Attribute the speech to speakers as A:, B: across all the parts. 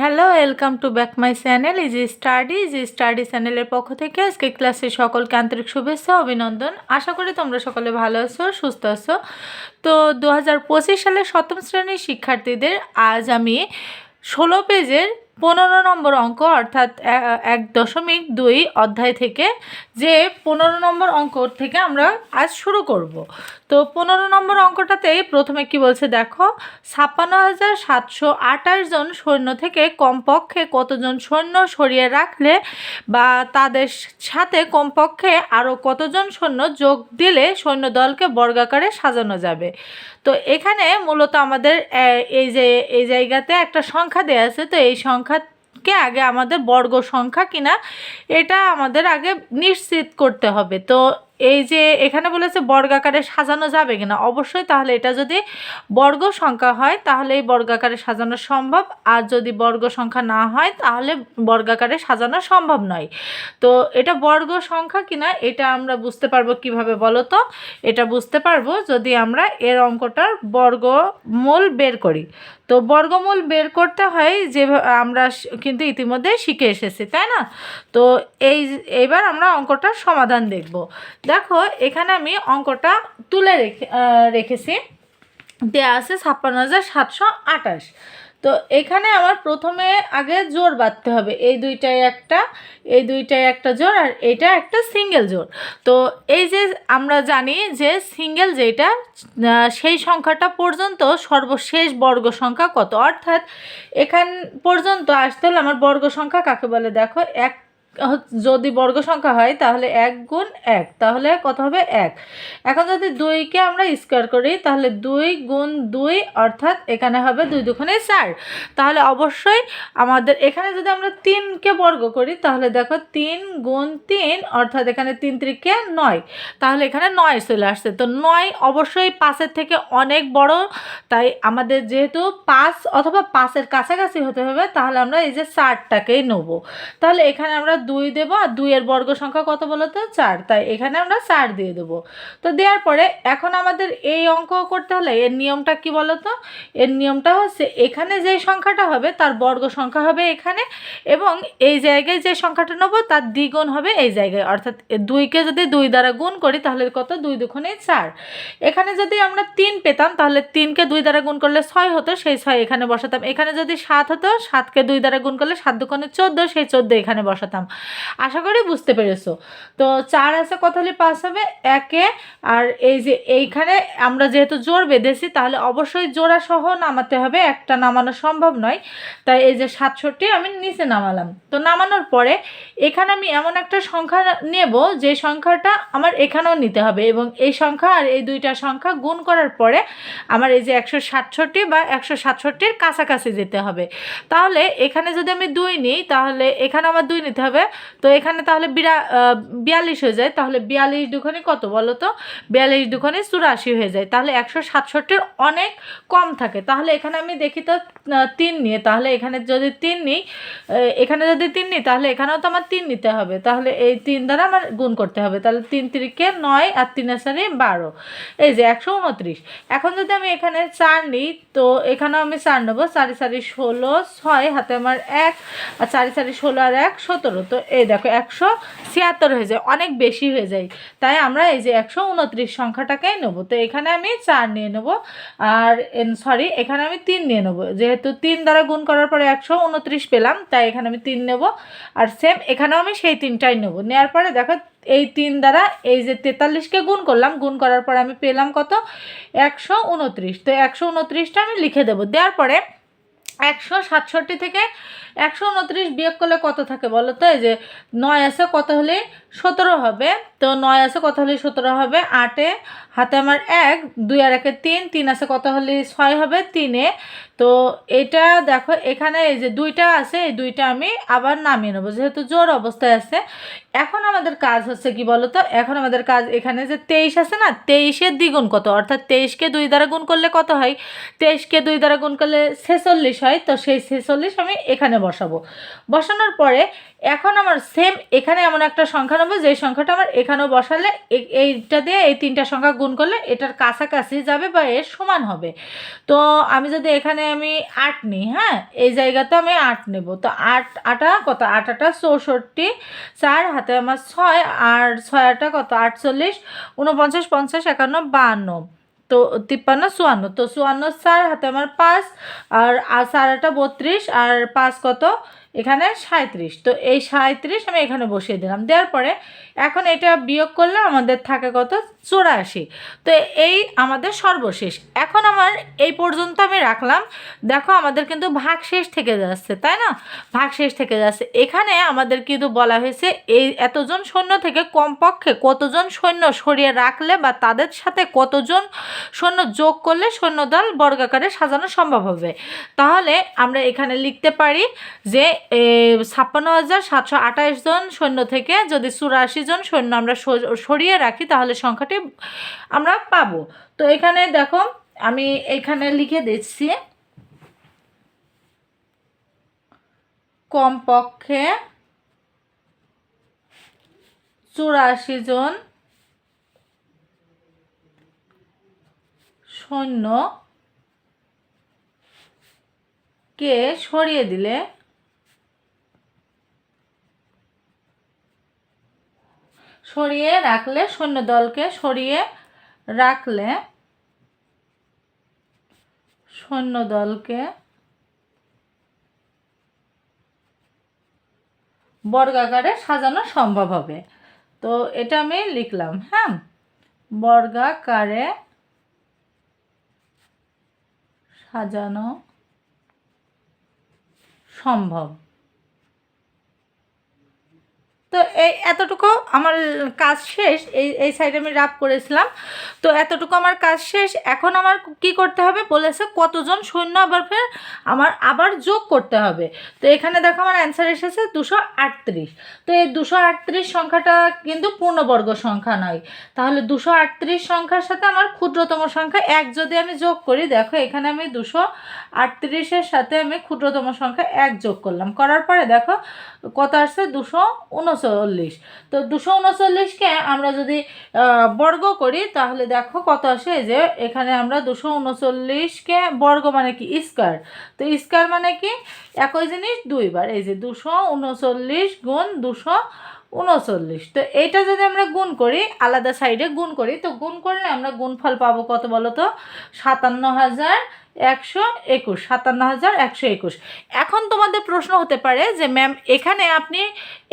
A: Hello welcome to back my channel easy study easy study চ্যানেলের পক্ষ থেকে আজকে ক্লাসে সকলকে আন্তরিক শুভেচ্ছা, অভিনন্দন। আশা করি তোমরা সকলে ভালো আছো, সুস্থ আছো। তো দু হাজার পঁচিশ সালের সপ্তম শ্রেণির শিক্ষার্থীদের আজ আমি ষোলো পেজের পনেরো নম্বর অঙ্ক, অর্থাৎ এক দশমিক দুই অধ্যায় থেকে যে পনেরো নম্বর অঙ্ক থেকে আমরা আজ শুরু করব। তো পনেরো নম্বর অঙ্কটাতেই প্রথমে কি বলছে দেখো, ছাপ্পান্ন হাজার সাতশো আঠাশ জন সৈন্য থেকে কমপক্ষে কতজন সৈন্য সরিয়ে রাখলে বা তাদের সাথে কমপক্ষে আরও কতজন সৈন্য যোগ দিলে সৈন্য দলকে বর্গাকারে সাজানো যাবে? তো এখানে মূলত আমাদের এই যে, এই জায়গাতে একটা সংখ্যা দেওয়া আছে, তো এই সংখ্যাকে আগে আমাদের বর্গ সংখ্যা কিনা, এটা আমাদের আগে নিশ্চিত করতে হবে। তো এই যে এখানে বলেছে বর্গাকারে সাজানো যাবে কিনা? অবশ্যই তাহলে এটা যদি বর্গ সংখ্যা হয়, তাহলে এই বর্গাকারে সাজানো সম্ভব। আর যদি বর্গ সংখ্যা না হয়, তাহলে বর্গাকারে সাজানো সম্ভব নয়। তো এটা বর্গ সংখ্যা কিনা, এটা আমরা বুঝতে পারব কীভাবে বলো তো এটা বুঝতে পারব যদি আমরা এর অঙ্কটার বর্গমূল বের করি। তো বর্গমূল বের করতে হয় যে আমরা কিন্তু ইতিমধ্যে শিখে এসেছি, তাই না? তো এই এবার আমরা অঙ্কটার সমাধান দেখব। দেখো, এখানে আমি অঙ্কটা তুলে রেখে রেখেছি। দেয়া আছে ছাপ্পান্ন হাজার সাতশো আঠাশ। তো এখানে আমার প্রথমে আগে জোর বাঁধতে হবে। এই দুইটাই একটা, এই দুইটাই একটা জোর, আর এটা একটা সিঙ্গেল জোর। তো এই যে আমরা জানি যে সিঙ্গেল যেটা সেই সংখ্যাটা পর্যন্ত সর্বশেষ বর্গ সংখ্যা কত? অর্থাৎ এখান পর্যন্ত আসতে হলে আমার বর্গ সংখ্যা কাকে বলে? দেখো, এক যদি বর্গ সংখ্যা হয়, তাহলে এক গুণ এক, তাহলে কত হবে এক। এখন যদি দুইকে আমরা স্কোয়ার করি, তাহলে দুই গুণ দুই, অর্থাৎ এখানে হবে দুই দুখানে চার। তাহলে অবশ্যই আমাদের এখানে যদি আমরা তিনকে বর্গ করি, তাহলে দেখো তিন গুণ তিন, অর্থাৎ এখানে তিন ত্রিকে নয়। তাহলে এখানে নয় চলে আসছে। তো নয় অবশ্যই পাঁচের থেকে অনেক বড়। তাই আমাদের যেহেতু পাঁচ অথবা পাঁচের কাছাকাছি হতে হবে, তাহলে আমরা এই যে চারটাকেই নেব। তাহলে এখানে আমরা দুই দেবো আর দুইয়ের বর্গ সংখ্যা কত বলো তো? চার। তাই এখানে আমরা চার দিয়ে দেবো। তো দেওয়ার পরে এখন আমাদের এই অঙ্ক করতে হলে এর নিয়মটা কি বলো তো? এর নিয়মটা হচ্ছে এখানে যে সংখ্যাটা হবে তার বর্গ সংখ্যা হবে এখানে এবং এই জায়গায় যে সংখ্যাটা নেব তার দ্বিগুণ হবে এই জায়গায়। অর্থাৎ দুইকে যদি দুই দ্বারা গুণ করি তাহলে কত? দুই দুখনে চার। এখানে যদি আমরা তিন পেতাম তাহলে তিনকে দুই দ্বারা গুণ করলে ছয় হতো, সেই ছয় এখানে বসাতাম। এখানে যদি সাত হতো, সাতকে দুই দ্বারা গুণ করলে সাত দুকোণে চোদ্দ, সেই চোদ্দ এখানে বসাতাম। আশা করি বুঝতে পেরেছ। তো চার আছে, কত হলে পাঁচ হবে? একে। আর এই যে এইখানে আমরা যেহেতু জোর বেঁধেছি, তাহলে অবশ্যই জোড়া সহ নামাতে হবে। একটা নামানো সম্ভব নয়। তাই এই যে সাতষট্টি আমি নিচে নামালাম। তো নামানোর পরে এখানে আমি এমন একটা সংখ্যা নেব, যে সংখ্যাটা আমার এখানেও নিতে হবে। এবং এই সংখ্যা আর এই দুইটা সংখ্যা গুণ করার পরে আমার এই যে একশো সাতষট্টি বা একশো সাতষট্টির কাছাকাছি যেতে হবে। তাহলে এখানে যদি আমি দুই নিই, তাহলে এখানে আমার দুই নিতে হবে। তো এখানে তাহলে বিরা বিয়াল্লিশ হয়ে যায়। তাহলে বিয়াল্লিশ দুখানে কত বলো তো? বিয়াল্লিশ দুখানে চুরাশি হয়ে যায়। তাহলে একশো সাতষট্টির অনেক কম থাকে। তাহলে এখানে আমি দেখি তো তিন নিয়ে। তাহলে এখানে যদি তিন নিই এখানে যদি তিন নিই, তাহলে এখানেও তো আমার তিন নিতে হবে। তাহলে এই তিন দ্বারা আমার গুণ করতে হবে। তাহলে তিন তিরিকে নয় আর তিন সারি বারো। এই যে একশো উনত্রিশ। এখন যদি আমি এখানে চার নিই, তো এখানেও আমি চার নেব। চারি চারি ষোলো, ছয়, হাতে আমার এক। আর চারি চারি ষোলো আর এক, সতেরো। তো এই দেখো একশো ছিয়াত্তর হয়ে যায়, অনেক বেশি হয়ে যায়। তাই আমরা এই যে একশো উনত্রিশ সংখ্যাটাকেই নেব। তো এখানে আমি চার নিয়ে নেব আর সরি এখানে আমি তিন নিয়ে নেব। যেহেতু তিন দ্বারা গুণ করার পরে একশো উনত্রিশ পেলাম, তাই এখানে আমি তিন নেব। আর সেম এখানেও আমি সেই তিনটাই নেব। নেওয়ার পরে দেখো এই তিন দ্বারা এই যে তেতাল্লিশকে গুণ করলাম, গুণ করার পরে আমি পেলাম কত? একশো উনত্রিশ। তো একশো উনত্রিশটা আমি লিখে দেবো। দেওয়ার পরে একশো সাতষট্টি থেকে একশো উনত্রিশ বিয়োগ করলে কত থাকে বলো তো? এই যে নয় আছে, কত হলে সতেরো হবে। তো নয় আছে কত হলে সতেরো হবে? আটে। হাতে আমার এক, দুই আর একে তিন তিন আছে কত হলে ছয় হবে? তিনে। তো এটা দেখো, এখানে এই যে দুইটা আছে, এই দুইটা আমি আবার নামিয়ে নেব, যেহেতু জোর অবস্থায় আছে। এখন আমাদের কাজ হচ্ছে কি বলো তো? এখন আমাদের কাজ এখানে যে তেইশ আছে না, তেইশের দ্বিগুণ কত? অর্থাৎ তেইশকে দুই দ্বারা গুণ করলে কত হয়? তেইশকে দুই দ্বারা গুণ করলে ছেচল্লিশ হয়, তো সেই ছেচল্লিশ আমি এখানে বসাবো। বসানোর পরে এখন আমার সেম এখানে এমন একটা সংখ্যা নেব যে সংখ্যাটা আমার এখানেও বসালে এইটা দিয়ে এই তিনটা সংখ্যা গুণ করলে এটার কাছাকাছি যাবে বা এর সমান হবে। তো আমি যদি এখানে আমি আট নিই হ্যাঁ এই জায়গাতে আমি আট নেব। তো আট, আটা কত? আট, আটা চৌষট্টি, চার, হাতে আমার ছয়, আর ছয়, আটা কত? আটচল্লিশ উনপঞ্চাশ পঞ্চাশ, একান্ন বাহান্ন তো তিপ্পান্ন, চুয়ান্ন। তো চুয়ান্ন, চার, হাতে আমার পাঁচ, আর আর চার, আটা বত্রিশ, আর পাঁচ কত? এখানে সাঁত্রিশ তো এই সাঁত্রিশ আমি এখানে বসিয়ে দিলাম। দেওয়ার পরে এখন এটা বিয়োগ করলে আমাদের থাকে কত? চুরাশি। তো এই আমাদের সর্বশেষ। এখন আমার এই পর্যন্ত আমি রাখলাম। দেখো আমাদের কিন্তু ভাগ শেষ থেকে যাচ্ছে, তাই না? ভাগ শেষ থেকে যাচ্ছে। এখানে আমাদের কিন্তু বলা হয়েছে এই এতজন সৈন্য থেকে কমপক্ষে কতজন সৈন্য সরিয়ে রাখলে বা তাদের সাথে কতজন সৈন্য যোগ করলে সৈন্যদল বর্গাকারে সাজানো সম্ভব হবে? তাহলে আমরা এখানে লিখতে পারি যে ছাপ্পান্ন হাজার সাতশো আঠাশ জন সৈন্য থেকে যদি চুরাশি জন সৈন্য আমরা সরিয়ে রাখি, তাহলে সংখ্যাটি আমরা পাবো। তো এখানে দেখো, আমি এখানে লিখে দিচ্ছি, কমপক্ষে চুরাশি জন সৈন্য কে সরিয়ে দিলে সরিয়ে রাখলে সৈন্যদলকে সরিয়ে রাখলে সৈন্যদলকে বর্গাকারে সাজানো সম্ভব হবে। তো এটা আমি লিখলাম হ্যাঁ? বর্গাকারে সাজানো সম্ভব। তো এই এতটুকু আমার কাজ শেষ, এই এই সাইডে আমি রাপ করেছিলাম। তো এতটুকু আমার কাজ শেষ। এখন আমার কি করতে হবে? বলেছে কতজন সৈন্য আবার ফের আমার আবার যোগ করতে হবে। তো এখানে দেখো আমার অ্যান্সার এসেছে দুশো আটত্রিশ। তো এই দুশো আটত্রিশ সংখ্যাটা কিন্তু পূর্ণবর্গ সংখ্যা নয়। তাহলে দুশো আটত্রিশ সংখ্যার সাথে আমার ক্ষুদ্রতম সংখ্যা এক যদি আমি যোগ করি, দেখো এখানে আমি দুশো আটত্রিশের সাথে আমি ক্ষুদ্রতম সংখ্যা এক যোগ করলাম। করার পরে দেখো কত আসছে? দুশো তো দুশো উনচল্লিশকে আমরা যদি বর্গ করি, তাহলে দেখো কত আসে? যে এখানে আমরা দুশো উনচল্লিশকে বর্গ মানে কি? স্কোয়ার। তো স্কোয়ার মানে কি? একই জিনিস দুইবার। এই যে দুশো উনচল্লিশ গুণ দুশো উনচল্লিশ তো এটা যদি আমরা গুণ করি, আলাদা সাইডে গুণ করি, তো গুণ করলে আমরা গুণফল পাবো কত বলো তো? সাতান্ন হাজার একশো একুশ। সাতান্ন হাজার একশো একুশ। এখন তোমাদের প্রশ্ন হতে পারে যে ম্যাম এখানে আপনি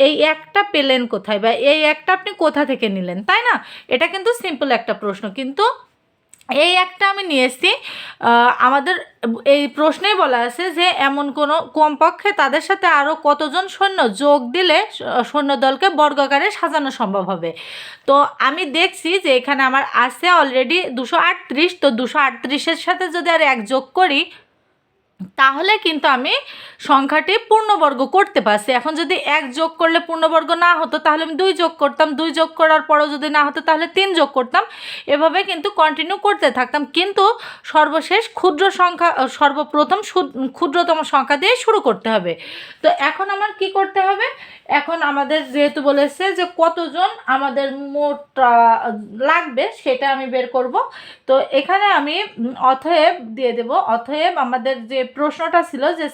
A: এই একটা পেলেন কোথায়? বা এই একটা আপনি কোথা থেকে নিলেন? তাই না? এটা কিন্তু সিম্পল একটা প্রশ্ন। কিন্তু এই একটা আমি নিয়ে এসেছি। আমাদের এই প্রশ্নেই বলা আছে যে, এমন কোনো কমপক্ষে তাদের সাথে আরও কতজন সৈন্য যোগ দিলে সৈন্যদলকে বর্গাকারে সাজানো সম্ভব হবে? তো আমি দেখছি যে, এখানে আমার আছে অলরেডি দুশো আটত্রিশ, তো দুশো আটত্রিশের সাথে যদি আর এক যোগ করি তাহলে কিন্তু আমি সংখ্যাটি পূর্ণবর্গ করতে পারছি। এখন যদি এক যোগ করলে পূর্ণবর্গ না হতো, তাহলে আমি দুই যোগ করতাম। দুই যোগ করার পরও যদি না হতো, তাহলে তিন যোগ করতাম। এভাবে কিন্তু কন্টিনিউ করতে থাকতাম। কিন্তু সর্বশেষ ক্ষুদ্র সংখ্যা সর্বপ্রথম ক্ষুদ্রতম সংখ্যা দিয়ে শুরু করতে হবে। তো এখন আমার কি করতে হবে? এখন আমাদের যেহেতু বলেছে যে কতজন আমাদের মোট লাগবে, সেটা আমি বের করব। তো এখানে আমি অতএব দিয়ে দেব। অথয়েব আমাদের যে প্রশ্নটা ছিল যে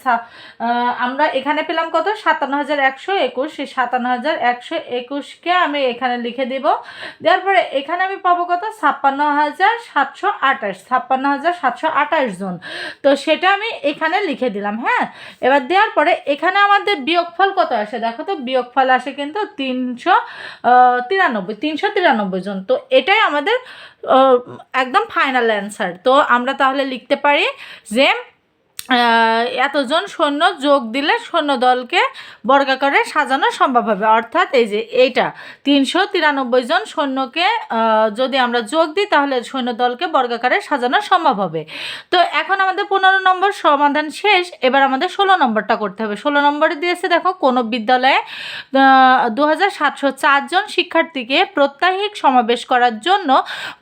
A: আমরা এখানে পেলাম কত? সাতান্ন হাজার একশো একুশ। সেই সাতান্ন হাজার একশো একুশকে আমি এখানে লিখে দেব। দেওয়ার পরে এখানে আমি পাবো কত? ছাপ্পান্ন হাজার সাতশো আঠাশ। ছাপ্পান্ন হাজার সাতশো আঠাশ জন। তো সেটা আমি এখানে লিখে দিলাম হ্যাঁ? এবার দেওয়ার পরে এখানে আমাদের বিয়োগফল কত আসে? দেখো তো বিয়োগফল আসে কিন্তু তিনশো তিরানব্বই তিনশো তিরানব্বই জন। তো এটাই আমাদের একদম ফাইনাল অ্যান্সার তো আমরা তাহলে লিখতে পারি যে এতজন সৈন্য যোগ দিলে সৈন্যদলকে বর্গাকারে সাজানো সম্ভব হবে। অর্থাৎ এই যে এইটা, তিনশো তিরানব্বই জন সৈন্যকে যদি আমরা যোগ দিই, তাহলে সৈন্যদলকে বর্গাকারে সাজানো সম্ভব হবে। তো এখন আমাদের পনেরো নম্বর সমাধান শেষ। এবার আমাদের ষোলো নম্বরটা করতে হবে। ষোলো নম্বরে দিয়েছে, দেখো, কোনো বিদ্যালয়ে দু হাজার সাতশো চারজন শিক্ষার্থীকে প্রত্যাহিক সমাবেশ করার জন্য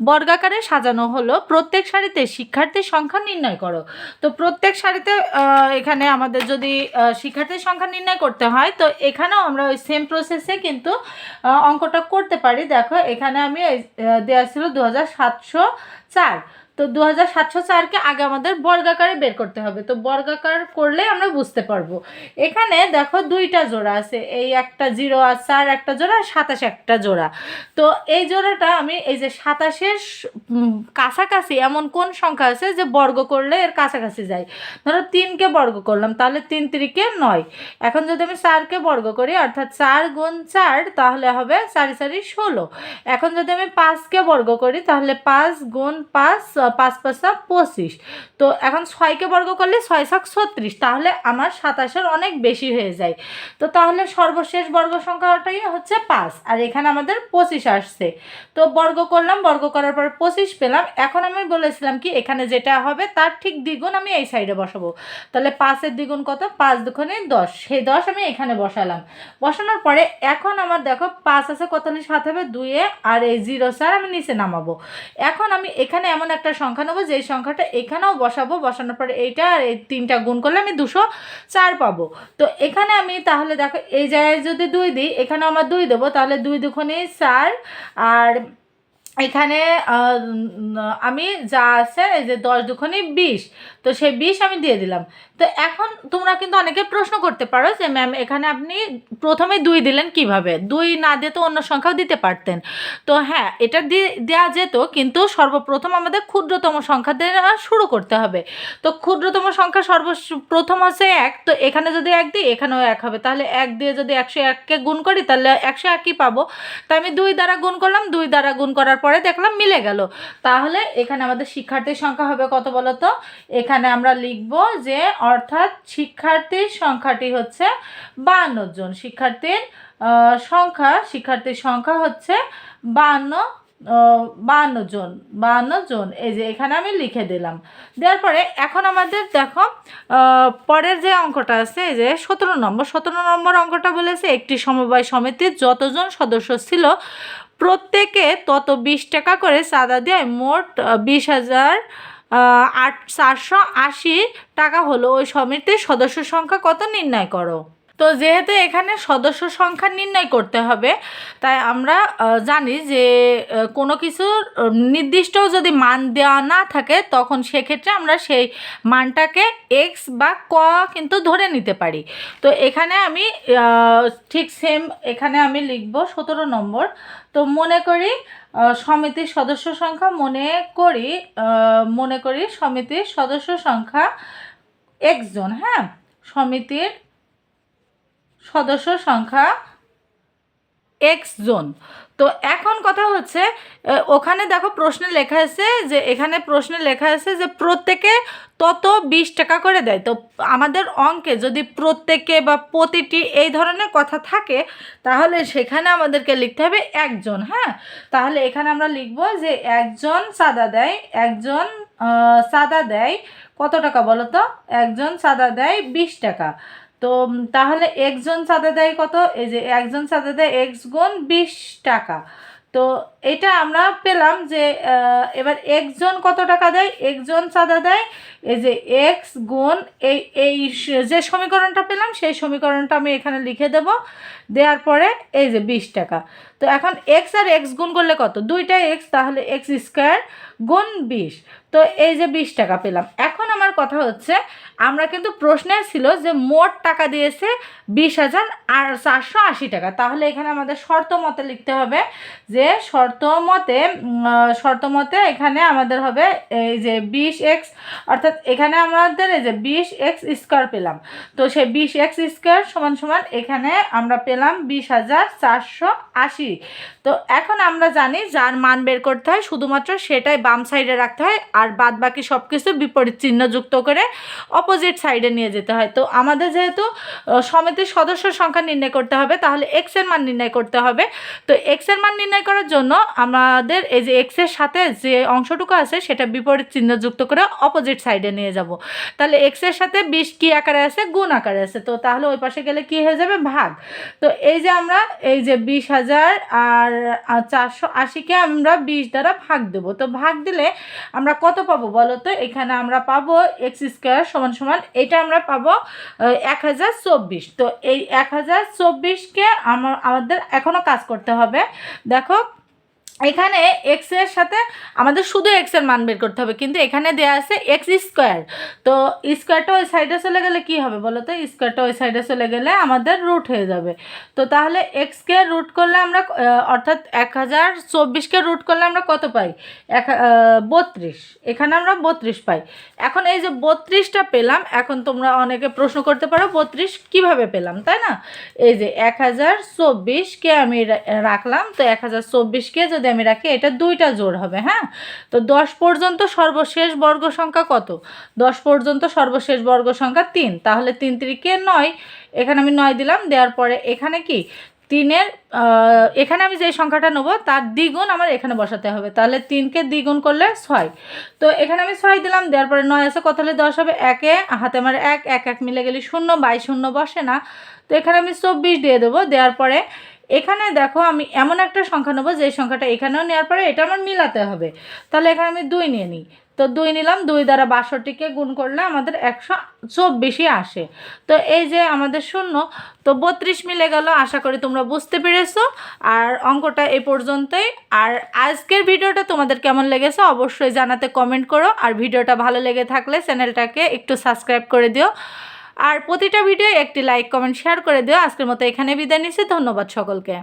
A: বর্গাকারে সাজানো হলো। প্রত্যেক সারিতে শিক্ষার্থীর সংখ্যা নির্ণয় করো। তো প্রত্যেক সারি সারিতে এখানে আমাদের যদি শিক্ষার্থীর সংখ্যা নির্ণয় করতে হয়, তো এখানেও আমরা ওই সেম প্রসেসে কিন্তু অঙ্কটা করতে পারি। দেখো, এখানে আমি দেওয়া ছিল দু চার। তো দু হাজার সাতশো চারকে আগে আমাদের বর্গাকারে বের করতে হবে। তো বর্গাকার করলে আমরা বুঝতে পারব। এখানে দেখো দুইটা জোড়া আছে। এই একটা জিরো আর চার একটা জোড়া, আর সাতাশ একটা জোড়া। তো এই জোড়াটা আমি, এই যে সাতাশের কাছাকাছি এমন কোন সংখ্যা আছে যে বর্গ করলে এর কাছাকাছি যায়? ধরো তিনকে বর্গ করলাম, তাহলে তিন তিরিকে নয়। এখন যদি আমি চারকে বর্গ করি, অর্থাৎ চার গুণ চার, তাহলে হবে চারি চারি ষোলো। এখন যদি আমি পাঁচকে বর্গ করি, তাহলে পাঁচ গুণ পাঁচ পাঁচ পাঁচা পঁচিশ। তো এখন ছয়কে বর্গ করলে ছয় ছক ছত্রিশ, তাহলে আমার সাতাশের অনেক বেশি হয়ে যায়। তো তাহলে সর্বশেষ বর্গ সংখ্যাটাই হচ্ছে পাঁচ, আর এখানে আমাদের পঁচিশ আসছে। তো বর্গ করলাম, বর্গ করার পর পঁচিশ পেলাম। এখন আমি বলেছিলাম কি, এখানে যেটা হবে তার ঠিক দ্বিগুণ আমি এই সাইডে বসাবো। তাহলে পাঁচের দ্বিগুণ কত? পাঁচ দুগুণে দশ। সেই দশ আমি এখানে বসালাম। বসানোর পরে এখন আমার দেখো পাঁচ আছে কত হলে সাত হবে? দুইয়ে, আর এই জিরো স্যার আমি নিচে নামাবো। এখন আমি এখানে এমন একটা সংখ্যা নেব, যেই সংখ্যাটা এখানেও বসাবো, বসানোর পরে এইটা আর এই তিনটা গুণ করলে আমি দুশো চার পাবো। তো এখানে আমি তাহলে দেখো, এই জায়গায় যদি দুই দিই এখানে আমার দুই দেবো, তাহলে দুই দুখনেই চার আর এখানে আমি যা আছে, এই যে দশ দুখানে বিশ, তো সেই বিশ আমি দিয়ে দিলাম। তো এখন তোমরা কিন্তু অনেকে প্রশ্ন করতে পারো যে, ম্যাম, এখানে আপনি প্রথমে দুই দিলেন কীভাবে? দুই না দিয়ে তো অন্য সংখ্যাও দিতে পারতেন। তো হ্যাঁ এটা দিয়ে দেওয়া যেত, কিন্তু সর্বপ্রথম আমাদের ক্ষুদ্রতম সংখ্যা দিয়ে শুরু করতে হবে। তো ক্ষুদ্রতম সংখ্যা সর্ব প্রথম হচ্ছে এক, তো এখানে যদি এক দিই, এখানেও এক হবে। তাহলে এক দিয়ে যদি একশো এককে গুণ করি, তাহলে একশো একই পাবো। তাই আমি দুই দ্বারা গুণ করলাম, দুই দ্বারা গুণ করার পরে দেখলাম মিলে গেল। তাহলে এখানে আমাদের শিক্ষার্থীর সংখ্যা হবে কত বলো তো এখানে আমরা লিখব যে অর্থাৎ শিক্ষার্থীর সংখ্যাটি হচ্ছে বান্ন জন। শিক্ষার্থীর সংখ্যা শিক্ষার্থীর সংখ্যা হচ্ছে বান্ন বান্ন জন বান্ন জন। এই যে এখানে আমি লিখে দিলাম। দেওয়ার পরে এখন আমাদের দেখো পরের যে অঙ্কটা আছে, এই যে সতেরো নম্বর। সতেরো নম্বর অঙ্কটা বলেছে একটি সমবায় সমিতির যতজন সদস্য ছিল প্রত্যেকে তত বিশ টাকা করে চাঁদা দেয়, মোট বিশ হাজার আট, চারশো আশি টাকা হলো। ওই সমিতির সদস্য সংখ্যা কত নির্ণয় করো? তো যেহেতু এখানে সদস্য সংখ্যা নির্ণয় করতে হবে, তাই আমরা জানি যে কোনো কিছুর নির্দিষ্ট যদি মান দেওয়া না থাকে, তখন সেক্ষেত্রে আমরা সেই মানটাকে এক্স বা ক কিন্তু ধরে নিতে পারি। তো এখানে আমি ঠিক সেম এখানে আমি লিখব সতেরো নম্বর। তো মনে করি সমিতির সদস্য সংখ্যা, মনে করি মনে করি সমিতির সদস্য সংখ্যা একজন হ্যাঁ? সমিতির সদস্য সংখ্যা এক্স জন তো এখন কথা হচ্ছে ওখানে দেখো প্রশ্নে লেখা আছে যে, এখানে প্রশ্নে লেখা আছে যে, প্রত্যেকে তত বিশ টাকা করে দেয়। তো আমাদের অঙ্কে যদি প্রত্যেকে বা প্রতিটি এই ধরনের কথা থাকে, তাহলে সেখানে আমাদেরকে লিখতে হবে একজন হ্যাঁ? তাহলে এখানে আমরা লিখব যে, একজন চাঁদা দেয়, একজন চাঁদা দেয় কত টাকা বলো তো একজন চাঁদা দেয় বিশ টাকা। তো তাহলে একজন চাঁদা দেয় কত? এই যে একজন চাঁদা দেয় এক্স গুণ বিশ টাকা। তো এটা আমরা পেলাম যে এবার একজন কত টাকা দেয়? একজন চাঁদা দেয়। এই যে এক্স গুণ এই এই যে সমীকরণটা পেলাম, সেই সমীকরণটা আমি এখানে লিখে দেব। দেওয়ার পরে এই যে বিশ টাকা। তো এখন এক্স আর এক্স গুণ করলে কত? দুইটা এক্স তাহলে এক্স স্কোয়ার গুণ বিশ। তো এই যে বিশ টাকা পেলাম। এখন আমার কথা হচ্ছে, আমরা কিন্তু প্রশ্নে ছিল যে মোট টাকা দিয়েছে বিশ হাজার আর চারশো আশি টাকা। তাহলে এখানে আমাদের শর্ত মতে লিখতে হবে যে শর্ত মতে শর্ত মতে এখানে আমাদের হবে এই যে বিশ এক্স, অর্থাৎ এখানে আমাদের এই যে বিশ এক্স স্কোয়ার পেলাম। তো সেই বিশ এক্স স্কোয়ার সমান সমান এখানে আমরা পেলাম বিশ হাজার চারশো আশি। তো এখন আমরা জানি যার মান বের করতে হয়, শুধুমাত্র সেটাই বাম সাইডে রাখতে হয় আর বাদ বাকি সব কিছু বিপরীত চিহ্ন যুক্ত করে অপোজিট সাইডে নিয়ে যেতে হয়। তো আমাদের যেহেতু সমিতির সদস্য সংখ্যা নির্ণয় করতে হবে, তাহলে এক্সের মান নির্ণয় করতে হবে। তো এক্সের মান নির্ণয় করার জন্য আমাদের এই যে এক্সের সাথে যে অংশটুকু আছে, সেটা বিপরীত চিহ্ন যুক্ত করে অপোজিট সাইডে নিয়ে যাব। তাহলে এক্সের সাথে বিশ কি আকারে আছে? গুণ আকারে আছে। তো তাহলে ওই পাশে গেলে কি হয়ে যাবে? ভাগ। তো এই যে আমরা, এই যে বিশ হাজার আর চারশো আশিকে আমরা বিশ দ্বারা ভাগ দেবো। তো ভাগ দিলে আমরা কত কত পাবো বলো তো? এখানে আমরা পাবো এক্স স্কোয়ার সমান সমান, এটা আমরা পাবো এক হাজার চব্বিশ। তো এই এক হাজার চব্বিশকে আমার আমাদের এখনও কাজ করতে হবে। দেখো এখানে এক্সের সাথে আমাদের শুধু এক্সের মান বের করতে হবে, কিন্তু এখানে দেওয়া আছে এক্স স্কোয়ার তো স্কোয়ারটা ওই সাইডে চলে গেলে কি হবে বলো তো? স্কোয়ারটা ওই সাইডে চলে গেলে আমাদের রুট হয়ে যাবে। তো তাহলে এক্সকে রুট করলে আমরা অর্থাৎ এক হাজার চব্বিশকে রুট করলে আমরা কত পাই? এক বত্রিশ। এখানে আমরা বত্রিশ পাই। এখন এই যে বত্রিশটা পেলাম, এখন তোমরা অনেকে প্রশ্ন করতে পারো, বত্রিশ কীভাবে পেলাম, তাই না? এই যে এক হাজার চব্বিশকে আমি রাখলাম, তো এক হাজার চব্বিশকে যদি আমি রাখি, এটা দুইটা জোড় হবে হ্যাঁ? তো দশ পর্যন্ত সর্বশেষ বর্গ সংখ্যা কত? দশ পর্যন্ত সর্বশেষ বর্গ সংখ্যা তিন। তাহলে তিন তিরিকে নয়, এখানে আমি নয় দিলাম, দেওয়ার পরে এখানে কি? তিনের এখানে আমি যে সংখ্যাটা নেব, তার দ্বিগুণ আমার এখানে বসাতে হবে। তাহলে তিনকে দ্বিগুণ করলে ছয়। তো এখানে আমি ছয় দিলাম, দেওয়ার পরে নয় আছে, কত হলে দশ হবে? একে, হাতে আমার এক এক এক মিলে গেলে শূন্য, বাই শূন্য বসে না। তো এখানে আমি চব্বিশ দিয়ে দেবো, দেওয়ার পরে এখানে দেখো আমি এমন একটা সংখ্যা নেব, যে সংখ্যাটা এখানেও নেওয়ার পরে এটা আমার মিলাতে হবে। তাহলে এখানে আমি দুই নিয়ে নিই। তো দুই নিলাম, দুই দ্বারা বাষট্টিকে গুণ করলে আমাদের একশো চব্বিশই আসে। তো এই যে আমাদের শূন্য, তো বত্রিশ মিলে গেল, আশা করি তোমরা বুঝতে পেরেছ। আর অঙ্কটা এ পর্যন্তই। আর আজকের ভিডিওটা তোমাদের কেমন লেগেছে অবশ্যই জানাতে কমেন্ট করো। আর ভিডিওটা ভালো লেগে থাকলে চ্যানেলটাকে একটু সাবস্ক্রাইব করে দিও। আর প্রতিটা ভিডিও একটি লাইক কমেন্ট শেয়ার করে দিও। আজকের মতো এখানে বিদায় নিচ্ছি। ধন্যবাদ সকলকে।